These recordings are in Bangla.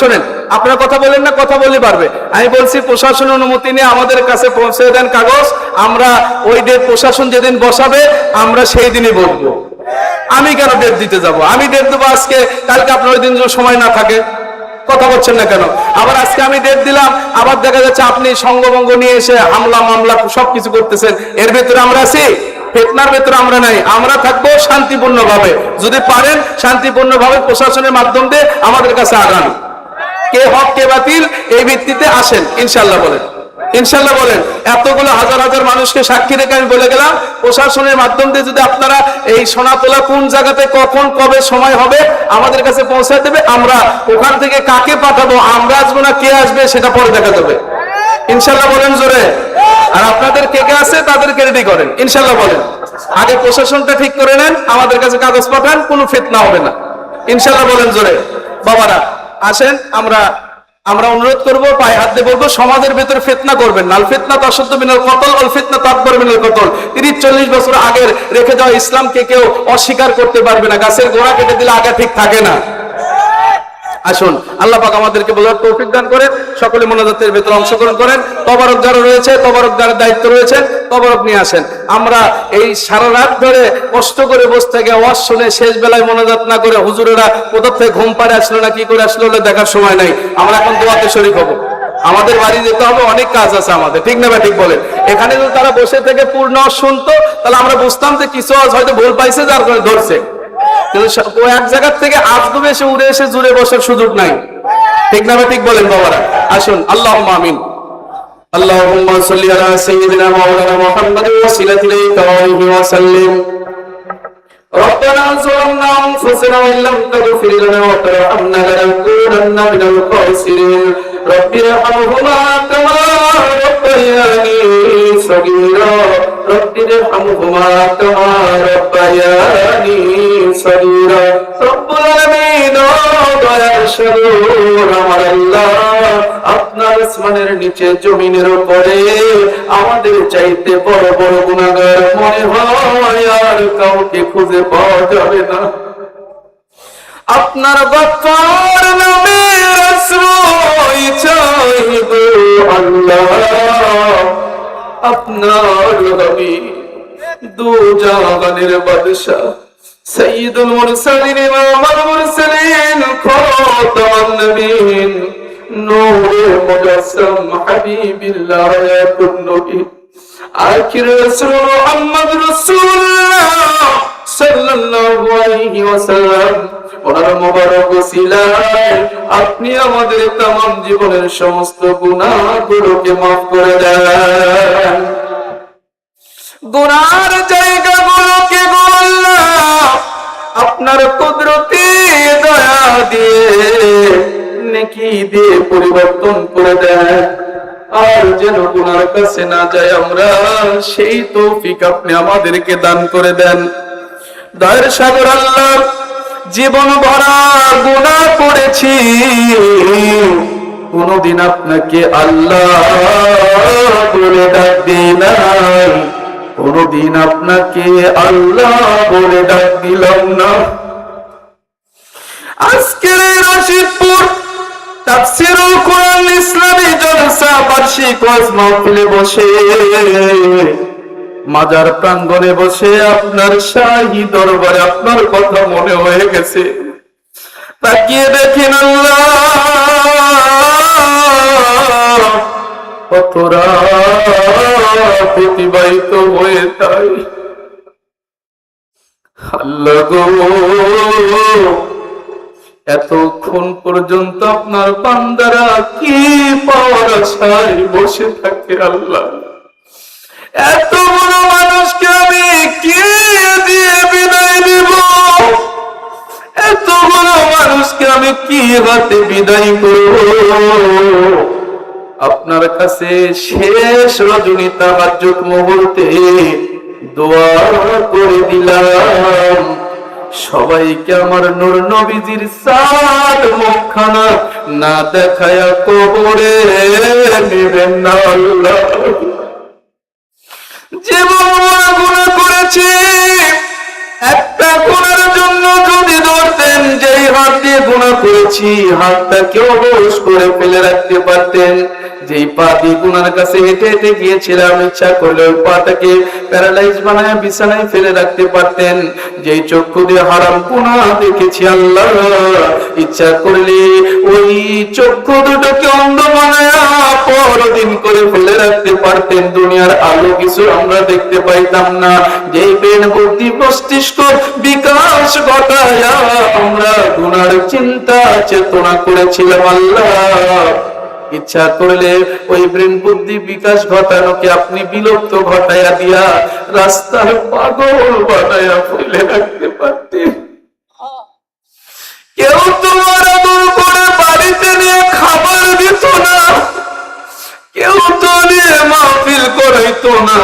শোনেন, আপনারা কথা বলেন না, কথা বললে পারবে আমি বলছি প্রশাসন অনুমতি নিয়ে আমাদের কাছে পৌঁছে দেন কাগজ, আমরা ওই ডেট প্রশাসন যেদিন বসাবে, আমরা সেই দিনই বলব আমি কেন ডেট দিতে যাব? আমি ডেট দেবো আজকে, কালকে আপনার ওই দিন সময় না থাকে। কথা বলছেন না কেন? আবার আজকে আমি ডেট দিলাম, আবার দেখা যাচ্ছে আপনি সঙ্গভঙ্গ নিয়ে এসে হামলা, মামলা, সবকিছু করতেছেন। এর ভেতরে আমরা আছি, ফেতনার ভেতরে আমরা নাই। আমরা থাকব শান্তিপূর্ণভাবে। যদি পারেন, শান্তিপূর্ণভাবে প্রশাসনের মাধ্যম দিয়ে আমাদের কাছে আগান। কে হক, কে বাতিল, এই ভিত্তিতে আসেন ইনশাল্লাহ বলেন। ইনশাল্লাহ বলেন, এতগুলো হাজার হাজার মানুষকে সাক্ষী রেখে আমি বলে গেলাম, প্রশাসনের মাধ্যম দিয়ে যদি আপনারা এই সোনাতলা কোন জায়গাতে কখন, কবে সময় হবে, আমাদের কাছে পৌঁছায় দেবে, আমরা ওখান থেকে কাকে পাঠাবো, আমরা আসব না, কে আসবে, সেটা পরে দেখা যাবে। ইনশাল্লাহ বলেন জোরে। আর আপনাদের কে কে আছে, তাদেরকে রেডি করেন। ইনশাল্লাহ বলেন। আগে প্রশাসনটা ঠিক করে নেন, আমাদের কাছে কাগজ পাঠান, কোনো ফিতনা হবে না। ইনশাল্লাহ বলেন জোরে। বাবারা আসেন, আমরা আমরা অনুরোধ করব, পায়ে হাত দিয়ে বলব, সমাজের ভেতরে ফেতনা করবেন না। ফেতনা তাসদ্দ মিনাল কতল অল ফেতনা তাৎপর মিনাল কতল। 30 40 বছর আগের রেখে যাওয়া ইসলামকে কেউ অস্বীকার করতে পারবে না। গাছের গোড়া কেটে দিলে আগে ঠিক থাকে না। আসুন। আল্লাহ পাক আমাদেরকে বোঝার তৌফিক দান করেন। সকলে মোনাজাতের ভেতরে অংশগ্রহণ করেন। তবারক যারা রয়েছে, তবারক যারা দায়িত্ব রয়েছে তবারক নিয়ে আসেন। আমরা এই সারা রাত ধরে কষ্ট করে বসে থেকে ওয়াজ শুনে শেষ বেলায় মোনাজাত না করে হুজুরেরা কোথাও থেকে ঘুম পাড়ে আসলো না, কি করে আসলো, ওগুলো দেখার সময় নাই। আমরা এখন দোয়াতে শরীর হব। আমাদের বাড়ি যেতে হবে, অনেক কাজ আছে আমাদের। ঠিক না ঠিক বলেন। এখানে যদি তারা বসে থেকে পূর্ণ শুনতো তাহলে আমরা বুঝতাম যে কিছু আওয়াজ হয়তো ভুল পাইছে, যার ধরছে। কিন্তু সা- ও এক জায়গার থেকে আসবে এসে উড়ে এসে জুড়ে বসার সুযোগ নাই ঠিক না ভাই ঠিক বলেন বাবারা আসুন আল্লাহ আমিন اللهم صل على سيدنا مولانا محمد وسيلة إليك وآله وسلم ربنا ظلمنا أنفسنا وإن لم تغفر لنا وترحمنا لنكونن من الخاسرين رب ارحمهما كما ربياني صغيرا رب ارحمهما كما ربياني صغيرا رب العالمين দয়ার স্বরূপ আমার আল্লাহ আপনার আসমানের নিচে জমিনের উপরে আমাদের চাইতে বড় বড় গুণাগার মনে হয় আর কাউকে খুঁজে পাওয়া যাবে না আপনার বাপ্পার নামে আশ্রয় চাইব আল্লাহ, আপনার আমি দু জাগানের বাদশাহ সৈয়দুল মুরসালিন, ইমামুল মুরসালিন খাতামুন নবীন, নূরে মুজাসসাম হাবিবিল্লাহ ইয়াকুন নবী। আখির রাসূল মুহাম্মদ রাসূলুল্লাহ। আপনি আমাদের তামাম জীবনের সমস্ত গুনাহগুলোকে মাফ করে দেন। গুনার জায়গাগুলোকে গোল্লা, আপনার কুদরতি দয়া দিয়ে, নেকি দিয়ে পরিবর্তন করে দেন। আর যেন কাছে না যায় আমরা সেই তৌফিক আপনি আমাদেরকে দান করে দেন। দয়ের সাগর আল্লাহ, জীবন ভরা গুনাহ করেছি। কোনদিন আপনাকে আল্লাহ বলে ডাক কোনদিন আপনাকে আল্লাহ বলে ডাক দিলাম না। আজকের রশিদপুর, তাফসিরুল কোরআন ইসলামী জলসা, বার্ষিক বসে। মাজার প্রাঙ্গণে বসে আপনার শাহী দরবারে আপনার কথা মনে হয়ে গেছে। তাকিয়ে দেখেন আল্লাহ হয়ে তাই। আল্লাহ এতক্ষণ পর্যন্ত আপনার পান্দারা কি পাওয়ার আশায় বসে থাকে আল্লাহ? এত বড় মানুষকে আমি কি দিয়ে বিদায় দিব এত বড় মানুষকে আমি কি হাতে বিদায় করব? আপনার কাছে শেষ রজনী তাহাজ্জুদ মুহূর্তে দোয়া করে দিলাম। সবাইকে আমার নূর নবীজির সাদ মুখখানা না দেখায়া কবরে নেবেন না আল্লাহ। জীবন করেছি একটা গুণার জন্য যদি ধরতে পারতেন, যেই হাত দিয়ে গুণা করেছি হাতটাকে অবশ করে ফেলে রাখতে পারতেন। যেই পা দিয়ে গুনার কাছে হেঁটে হেঁটে গিয়েছিলাম, ইচ্ছা করলে ওই পাটাকে প্যারালাইজ বানায় বিছানায় ফেলে রাখতে পারতেন। যেই চক্ষু দিয়ে হারাম গুণা দেখেছি, আল্লাহ, ইচ্ছা করলে ওই চক্ষু দুটোকে অন্ধ বানায় পরদিন করে ফেলে রাখতে পারতেন। দুনিয়ার আলো কিছু আমরা দেখতে পাইতাম না। যেই বেন বুদ্ধি, মস্তিষ্ক বিকাশ ঘটায় আমরা গুনার চিন্তা, চেতনা করেছিলাম ইচ্ছা করলে ওই ব্রেন বুদ্ধি বিকাশ ঘটানোকে আপনি বিলুপ্ত ঘটাইয়া দিয়া রাস্তার পাগল বানাইয়া ফেলে রাখতে পারতেন। কেউ তোমার আদর করে বাড়িতে নিয়ে খাবার দিত না। কেউ তো নিয়ে মাহফিল করাইতো না।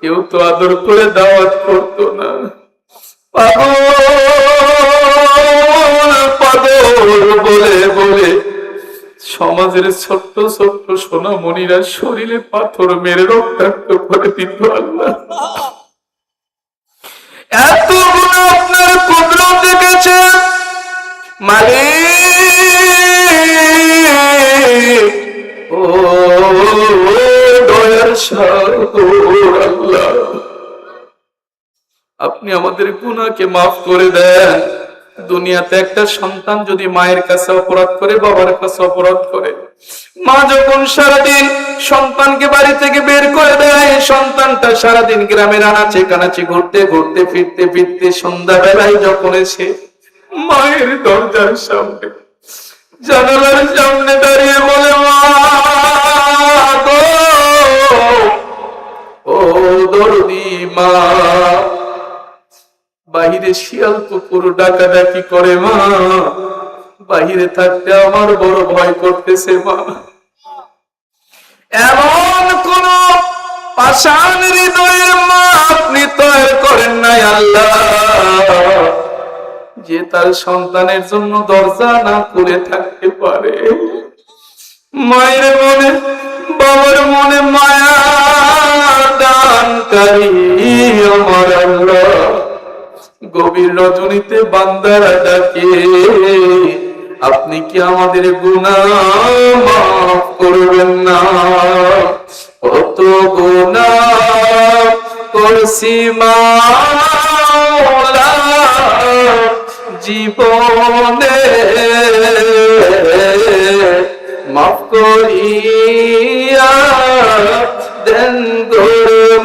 কেউ তো আদর করে দাওয়াত করতো না। পাগল বলে বলে সমাজের ছোট্ট ছোট্ট সোনামণিরা শরীরে পাথর মেরে রক্তাক্ত করে দিত আল্লাহ। এত গুণ আপনার কুদরত দেখেছে মালিক! ও, দয়ার আল্লাহ। আপনি আমাদের গুনাহকে মাফ করে দেন। দুনিয়াতে একটা সন্তান যদি মায়ের কাছে অপরাধ করে, বাবার কাছে অপরাধ করে, মা যখন সারাদিন সন্তানকে বাড়ি থেকে বের করে দেয়, সন্তানটা সারাদিন গ্রামের আনাচে কানাচে ঘুরতে ঘুরতে, ফিরতে ফিরতে সন্ধ্যাবেলায় যখন এসে মায়ের দরজার সামনে, জানালার সামনে দাঁড়িয়ে বলে, মা ও দরদি মা বাহিরে শিয়াল কুকুর ডাকাডাকি করে মা। বাহিরে থাকতে আমার বড় ভয় করতেছে মা। এমন কোন পাষাণ হৃদয়ের মা আপনি করেন নাই আল্লাহ। যে তার সন্তানের জন্য দরজা না খুলে থাকতে পারে। মায়ের মনে, বাবার মনে মায়া দানকারী গভীর রজনীতে বান্দারা ডাকে আপনি কি আমাদের গুণা মাফ করবেন না? কত গুণা করছি মাওলা, জীবনে মাফ করিয়া দেন গো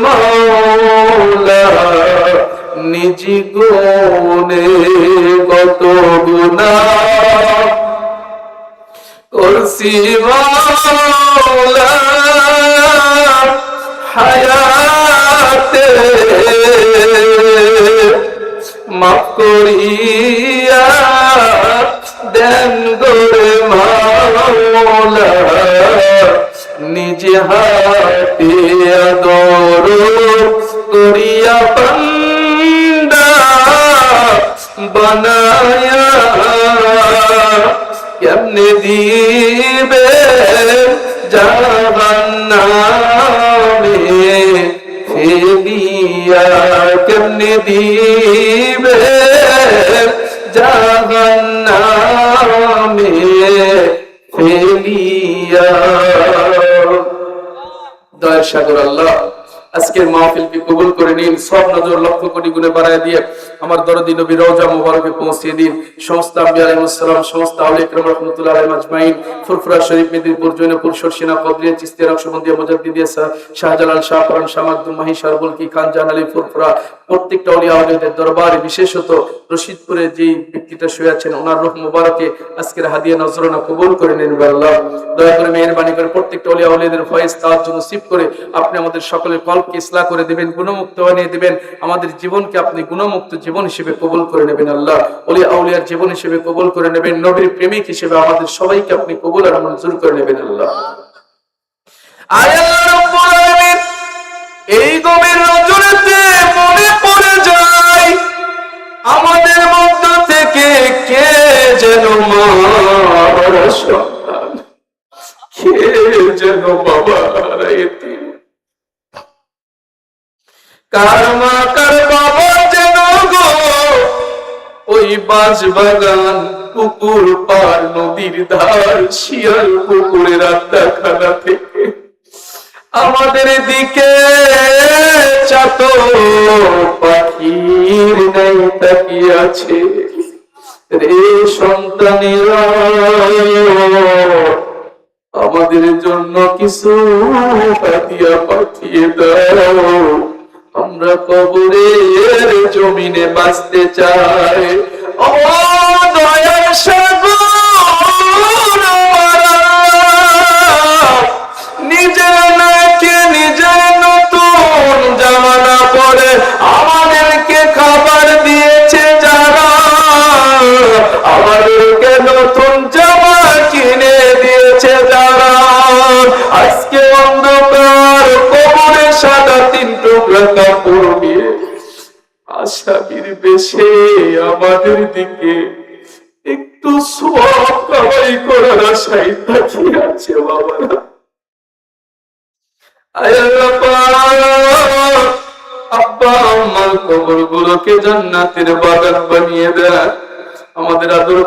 মাওলা। নিজ গুণে কত গুণা? করছি হায়াতে মাফ করিয়া দেন গোরে মাওলা নিজে হাতে আদর। বানায়া কেমনে দিবে জাহান্নামে? ফেলিয়া কেমনে দিবে জাহান্নামে? ফেলিয়া দয়ার সাগর আল্লাহ। আজকের মাহফিলকে কবুল করে নিন, সব নজর লক্ষ কোটি গুণে বাড়ায় দিয়ে আমার দরদি নবী রওজা মুবারকে পৌঁছিয়ে দিন। সমস্ত আম্বি আলাইহিস সালাম, সমস্ত আউলিয়া ইকরাম রাহমাতুল্লাহ আলাইহিম আজমাইন ফুরফুরা শরীফ, মেদিনীপুর, জৈনপুর, সরসিনা কদরিয়া চিস্তিয়া নকশবন্দিয়া মুজাদ্দিদিয়া শাহজালাল শাহ পরান শাহ মাকদুম মাহি শারবুলকি খান জান আলী, ফুরফুরা, প্রত্যেকটা আউলিয়া আউলিয়াদের দরবারে বিশেষত রশিদপুরে যে ব্যক্তিটা শুয়ে আছেন, ওনার রূহ মুবারকে আজকের হাদিয়া নজরানা কবুল করে নিন আল্লাহ দয়া করে মেহেরবানি করে প্রত্যেকটা আউলিয়া আউলিয়াদের তার জন্য সিপ করে আপনি আমাদের সকলের কলকে ইসলাহ করে দিবেন গুণমুক্ত বানিয়ে দিবেন। আমাদের জীবনকে আপনি গুণমুক্ত জীবন হিসেবে কবুল করে নেবেন আল্লাহ। অলিয়া আউলিয়ার জীবন হিসেবে কবুল করে নেবেন। নবীর প্রেমিক হিসেবে আমাদের সবাইকে আপনি কবুল আর মঞ্জুর করে নেবেন আল্লাহ। এই গভীর রজনীতে মনে পড়ে যায়, আমাদের মধ্য থেকে কে যেন সন্তান। কে যেন বাবার কার মা গো। ওই বাঁশ বাগান পুকুর পার, নদীর ধার, শিয়াল পুকুরের আড্ডাখানা থেকে। আমাদের দিকে চাত পাখির নাই তাকিয়ে আছে রে সন্তানেরা, আমাদের জন্য কিছু হাতিয়া পাঠিয়ে দাও। আমরা কবরের জমিনে বাঁচতে চাই। ও দয়ার আমাদের দিকে একটু সব করার আশায় তাকিয়ে আছে বাবারা। আব্বা আমার কবর গুলোকে জান্নাতের বাগান বানিয়ে দেয় আমাদের আদর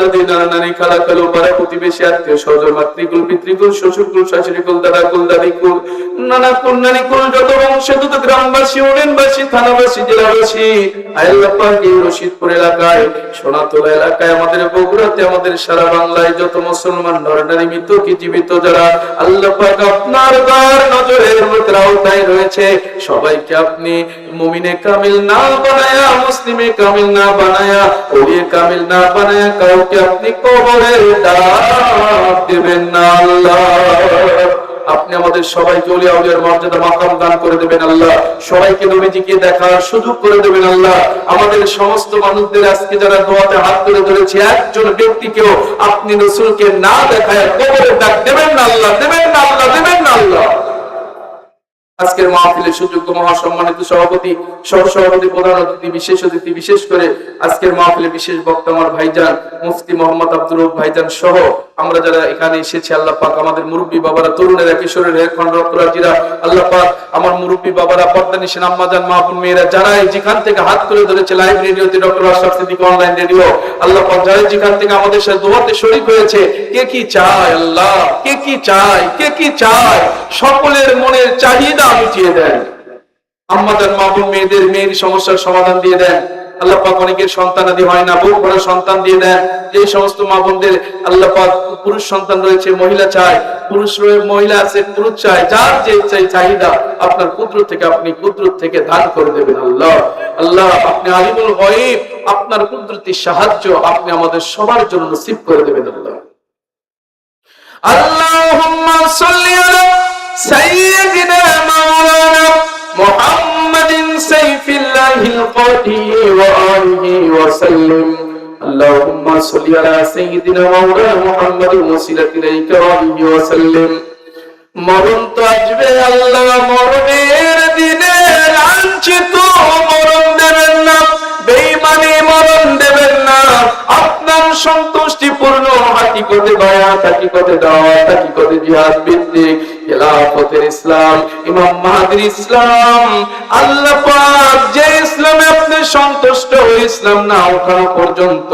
দাদি নানা নানি খালা খালো পাড়া প্রতিবেশী, আত্মীয় মাতৃকুল, পিতৃকুল, শ্বশুরকুল, শাশুড়িকুল, দাদাকুল, দাদিকুল, নানা কুল নানি কুল যত বংশে যত গ্রামবাসী থানাবাসী, জেলাবাসী রশিদপুর এলাকায়, সোনাতলা এলাকায়, আমাদের বগুড়াতে, আমাদের সারা বাংলায় যত মুসলমান মৃত কি জীবিত যারা, আল্লাহ আপনার দয়ার নজরের আওতায় রয়েছে। সবাইকে আপনি মুমিনে কামিল না বানায়া, মুসলিমে কামিল না বানায়া, ওলিয়ে কামিল না বানায়া কাউকে আপনি কবরের ডাক দেবেন না আল্লাহ। আপনি আমাদের সবাইকে অলিয়া উলিয়ার মর্যাদা মাকাম দান করে দেবেন আল্লাহ। সবাইকে নবীজিকে দেখার সুযোগ করে দেবেন আল্লাহ। আমাদের সমস্ত মানুষদের আজকে যারা দোয়াতে হাত তুলে ধরেছে, একজন ব্যক্তিকেও আপনি রসুলকে না দেখায় কবরের ডাক দেবেন না আল্লাহ, দেবেন না আল্লাহ, দেবেন না আল্লাহ। আজকের মাহফিলের সুযোগ্য মহাসম্মানিত সভাপতি সহ সভাপতি প্রধান অতিথি, বিশেষ অতিথি, বিশেষ করে আজকের মাহফিলে বিশেষ বক্তা আমার ভাইজান মুফতি মোহাম্মদ আব্দুল ভাইজান সহ আমরা যারা এখানে এসেছি, আল্লাহ পাক আমাদের মুরব্বী বাবারা, তরুণেরা, কিশোরের খন্ডরাজিরা আল্লাহ পাক আমার মুরব্বী বাবারা পর্দা নিশেন আম্মাজান মাহবুব মেয়েরা যারা যেখান থেকে হাত তুলে ধরেছে লাইভ রেডিওতে doctor Ashraf Siddique online radio Allah পাক যারা যেখান থেকে আমাদের সাথে দোয়াতে শরীক হয়েছে, কে কি চায় আল্লাহ? কে কি চায়? কে কি চায়? সকলের মনের চাহিদা মিটিয়ে দেন। আম্মাদের মাহবুব মেয়েদের, মেয়ের সমস্যার সমাধান দিয়ে দেন। হয় না সন্তান দিয়ে দেন। যে সমস্ত মা বোনদের পুরুষ সন্তান রয়েছে, মহিলা চায় পুরুষ মহিলা আছে, পুরুষ চায় যার যে চাই চাহিদা, আপনার পুত্র থেকে আপনি পুত্র থেকে দান করে দেবেন আল্লাহ। আল্লাহ, আপনি আলিমুল গরিব আপনার কুদরতি সাহায্য আপনি আমাদের সবার জন্য সিপ করে দেবেন আল্লাহ। আল্লাহ সাইয়েদিনা মাওলানা محمد سيف الله القاضي وآله وسلم اللهم صل على سيدنا مولانا محمد وسيلة إليك وآله وسلم মরণ তো আসবে আল্লাহ মরণের দিনে লাঞ্ছিত মরণ দেবেন না বেইমানি মরণ দেবেন না আপনার সন্তুষ্টি পূর্ণ হাকিকতে বায়াত হাকিকতে দাওয়াত হাকিকতে জিহাদ ভিত্তিক খেলাফতের ইসলাম, ইমাম মাহাদির ইসলাম, আল্লাহ পাক যে ইসলামে আপনি সন্তুষ্ট ওই ইসলাম না ওঠানো পর্যন্ত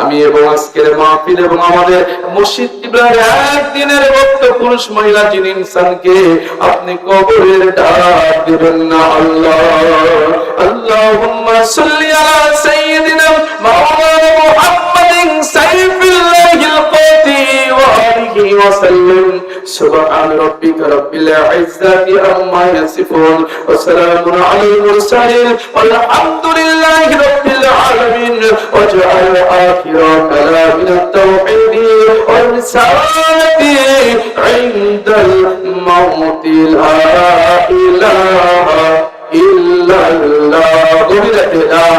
আমি এবং আজকের মাহফিল এবং আমাদের মসজিদ কিবলার একদিনের ভক্ত পুরুষ মহিলা যিনি ইনসানকে আপনি কবরের ডাক দিবেন না, আল্লাহ। আল্লাহুম্মা সাল্লি আলা وسلم. سبحان ربك رب العزة عما يصفون وسلام على المرسلين والحمد لله رب العالمين. واجعل آخر كلامنا التوحيد والسعادة عند الموت. لا إله إلا الله. لا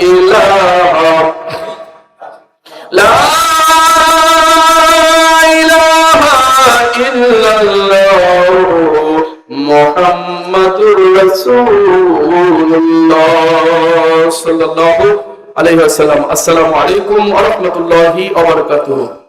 إله রাসূলুল্লাহ সাল্লাল্লাহু আলাইহি আসসালামু আলাইকুম ওয়া